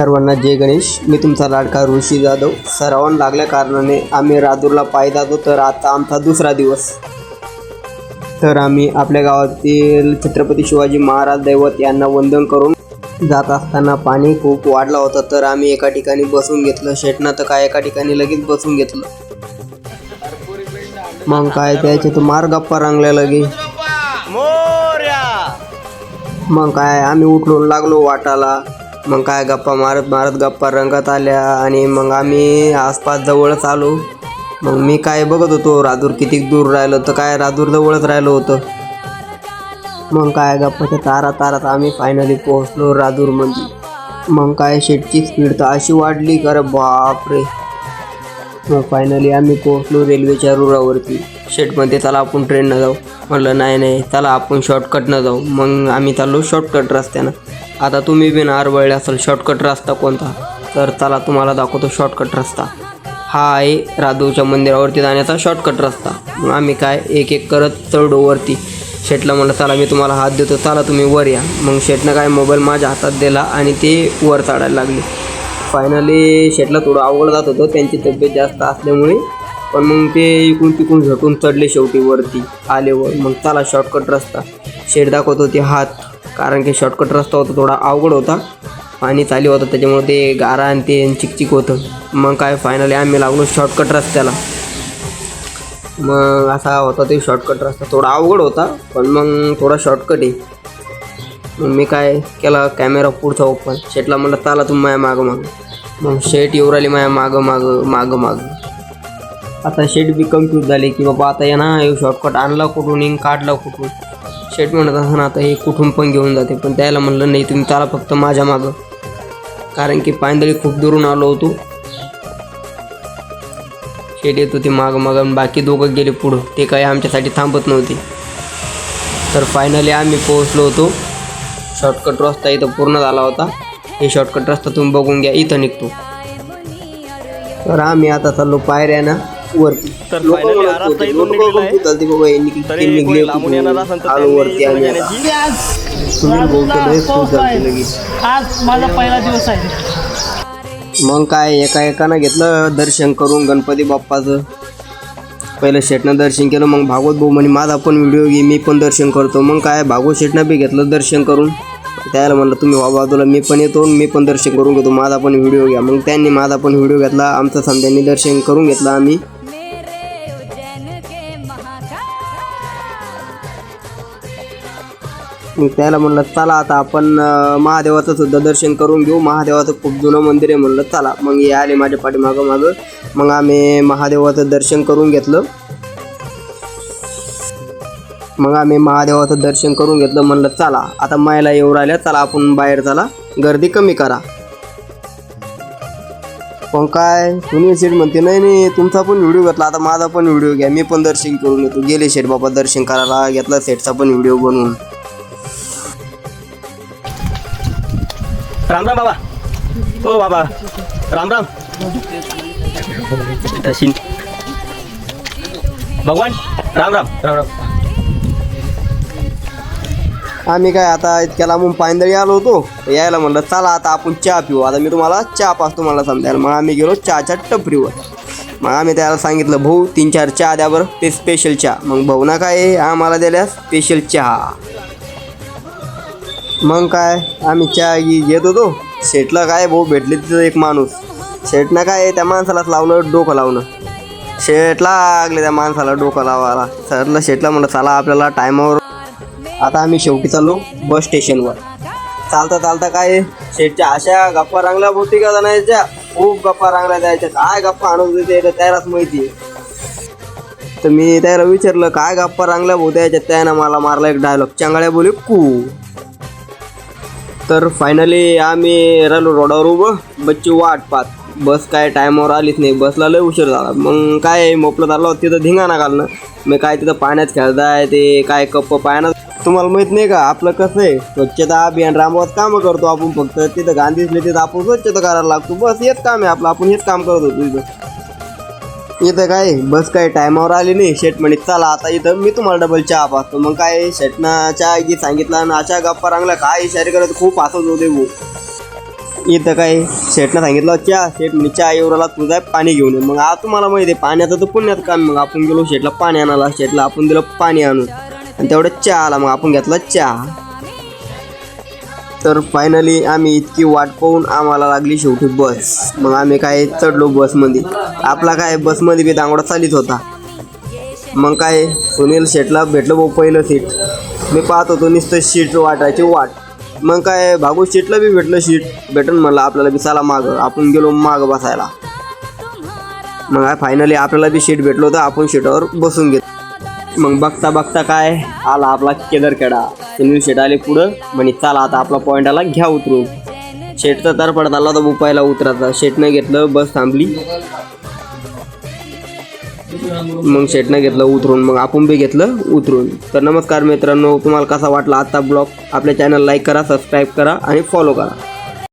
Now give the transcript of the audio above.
सर्वांना जय गणेश. मी तुमचा लाडका ऋषी जाधव. सरावान लागल्या कारणाने आम्ही राजूरला पाय जातो तर आता आमचा दुसरा दिवस. तर आम्ही आपल्या गावातील छत्रपती शिवाजी महाराज दैवत यांना वंदन करून जात असताना पाणी खूप वाढला होता तर आम्ही एका ठिकाणी बसून घेतलं. शेटनं तर काय एका ठिकाणी लगेच बसून घेतलं. मग काय त्याचे तर मार गप्पा रंगल्या लगे मग काय आम्ही उठून लागलो वाटाला. मग काय गप्पा मारत मारत गप्पा रंगत आल्या आणि मग आम्ही आसपास जवळच आलो. मग मी काय बघत होतो राजूर किती दूर राहिलं तर काय राजूर जवळच राहिलो होतं. मग काय गप्पाच्या तारा तारात आम्ही फायनली पोहोचलो राजूरमध्ये मग काय शेटची स्पीड तर अशी वाढली का रे बापरे. मग फायनली आम्ही पोहोचलो रेल्वेच्या रुळावरती. शेटमध्ये चला आपण ट्रेननं जाऊ. म्हटलं नाही नाही चला आपण शॉर्टकटनं जाऊ. मग आम्ही चाललो शॉर्टकट रस्त्यानं. आता तुम्ही बी नार असाल शॉर्टकट रस्ता कोणता? तर चला तुम्हाला दाखवतो शॉर्टकट रस्ता. हा आहे राधूच्या मंदिरावरती जाण्याचा शॉर्टकट रस्ता. मग आम्ही काय एक एक करत चढो वरती. शेटला म्हणलं चला मी तुम्हाला हात देतो. चला तुम्ही वर या. मग शेटनं काय मोबाईल माझ्या हातात दिला आणि ते वर चढायला लागले. फायनली शेटला थोडं अवघड जात होतं. त्यांची तब्येत जास्त असल्यामुळे पण मग ते इकडून तिकडून झटून चढले शेवटी वरती आले वर मग चला शॉर्टकट रस्ता. शेड दाखवत होते हात कारण की शॉर्टकट रस्ता होता थोडा अवघड होता. पाणी चालू होतं त्याच्यामुळे ते गारा आणि ते चिकचिक होतं. मग काय फायनली आम्ही लागलो शॉर्टकट रस्त्याला. मग असा होता ते शॉर्टकट रस्ता. थोडा अवघड होता पण मग थोडा शॉर्टकट आहे. मग मी काय केला कॅमेरा पुढचा ओपन शेटला म्हणलं चाला तुम्ही माझ्या मागं मागं. मग शेट येऊ राहिली माझ्या मागं मागं मागं मागं. आता शेट बी कन्फ्यूज झाले की बाबा आता या ना हे शॉर्टकट आणला कुठून येईन काढला कुठून? शेट म्हणत असताना आता हे कुठून पण घेऊन जाते. पण त्याला म्हणलं नाही तुम्ही चाला फक्त माझ्या मागं. कारण की पायंदळी खूप दुरून आलो होतो. शेट येत होते मागं मागं आणि बाकी दोघं गेले पुढं. ते काही आमच्यासाठी थांबत नव्हते. तर फायनली आम्ही पोहोचलो होतो. शॉर्टकट रस्ता इथं पूर्ण झाला होता. हे शॉर्टकट रस्ता तुम्ही बघून घ्या इथं निघतो. तर आम्ही आता चाललो पायऱ्यानं. वरती. तर इथून निघलेला आहे. तरी कोणी लांबून? येणार असेल तर त्यांनी. आज माझा पहिला दिवस आहे. मग काय एका एकानं घेतलं दर्शन करून गणपती बाप्पाचं. पहिलं शेटनं दर्शन केलं मग भागवत भाऊ म्हणे माझा पण व्हिडिओ घे मी पण दर्शन करतो. मग काय भागवत शेटनं बी घेतलं दर्शन करून. त्याला म्हणलं तुम्ही बाबा तुला मी पण येतो मी पण दर्शन करून घेतो माझा पण व्हिडिओ घ्या. मग त्यांनी माझा पण व्हिडिओ घेतला आमचं समध्यांनी दर्शन करून घेतलं आम्ही. मग त्याला म्हणलं चला आता आपण महादेवाचं सुद्धा दर्शन करून घेऊ. महादेवाचं खूप जुनं मंदिर आहे म्हणलं चला. मग हे आले माझ्या पाठीमागं मागं. मग आम्ही महादेवाचं दर्शन करून घेतलं. मग आम्ही महादेवाचं दर्शन करून घेतलं म्हणलं चला आता मायला येऊ राहिल्या चला आपण बाहेर चला. गर्दी कमी करा. पण काय तुम्ही शेठ म्हणते नाही नाही तुमचा पण व्हिडिओ घेतला आता माझा पण व्हिडिओ घ्या मी पण दर्शन करून घेतो गेले शेठ बाबा दर्शन करायला घेतला सेटचा पण व्हिडिओ बनवून. राम राम बाबा. हो बाबा. राम राम. तशीन भगवान राम राम. राम राम. आम्ही काय आता इतक्या लांबून पायंदळी आलो होतो. यायला म्हणलं चला आता आपण चहा पिऊ. आता मी तुम्हाला चहा पाच तुम्हाला समजायला मग आम्ही गेलो चहाच्या टपरीवर. मग आम्ही त्याला सांगितलं भाऊ तीन चार चहा द्या बरं. ते स्पेशल चहा. मग भाऊ ना काय आम्हाला दिल्या स्पेशल चहा. मग काय आम्ही चहा घेत होतो. शेटला काय भाऊ भेटले तिथं एक माणूस. शेटनं काय त्या माणसालाच लावलं डोकं लावणं. शेटला लागले त्या माणसाला डोकं लावायला. सरला शेटला म्हणलं चला आपल्याला टायमावर आता आम्ही शेवटी चाललो बस स्टेशनवर. चालता चालता काय शेटच्या अशा गप्पा रांगल्या होती का जाण्याच्या? खूप गप्पा रांगल्या जायच्या. काय गप्पा आणून देते त्यालाच माहिती तर मी त्याला विचारलं काय गप्पा रांगल्या होत्या याच्यात त्यानं मला मारला एक डायलॉग चांगल्या बोले कू. तर फायनली आम्ही राहिलो रोडावर उभं. बच्ची वाट पाहत. बस काय टायमावर आलीच नाही. बसला लय उशीर झाला. मग काय मोपलं झालं तिथं धिंगाणा घालणं. मी काय तिथं पाण्यात खेळताय ते काय कप्प पाण्यात तुम्हाला माहीत नाही का? आपलं कसं आहे? स्वच्छता अभियान रामवात कामं करतो आपण फक्त. तिथं गांधी तिथं आपण स्वच्छता करायला लागतो. बस हेच काम आहे आपलं. आपण हेच काम करत होतो तिथं इथं काय बस काय टायमावर आली नाही. शेट म्हणे चला आता इथं मी तुम्हाला डबल चहा पाहतो. मग काय शेटनं चहा की सांगितला आणि अशा गप्पा रांगला काय इशारे करत खूप हसत होते भाऊ. इथं काय शेटनं सांगितलं चहा शेट म्हणे चहा एवढाला तुझा पाणी घेऊन ये. मग आज तुम्हाला माहिती आहे पाण्याचं तर पुण्यात काम मग आपण गेलो शेटला पाणी आणायला. शेटला आपण दिलं पाणी आणून. आणि तेवढं चहा आला मग आपण घेतला चहा. तर फायनली आम्ही इतकी वाट पाहून आम्हाला लागली शेवटी बस. मग आम्ही काय चढलो बसमध्ये. आपला काय बसमध्ये बी दांगडा चालीत होता. मग काय सुनील शेटला भेटलं भाऊ पहिलं सीट मी पाहत होतो नुसतं सीट वाटायची वाट. मग काय भागू सीटला बी भेटलं सीट भेटून म्हणलं आपल्याला बी चला मागं. आपण गेलो मागं बसायला. मग काय फायनली आपल्याला बी सीट भेटलो होतं. आपण शीटावर बसून घेत मग बघता बघता काय? आला आपला केदरखेडा. सुनील शेट आले पुढं. म्हणे चला आता आपला पॉईंट आला घ्या उतरून शेटचा तर पडत आला तर बुपायला उतरायचा. शेटनं घेतलं बस थांबली. मग शेटनं घेतलं उतरून. मग आपण बी घेतलं उतरून. तर नमस्कार मित्रांनो तुम्हाला कसा वाटला आजचा ब्लॉग? आपल्या चॅनल लाईक करा सबस्क्राईब करा आणि फॉलो करा.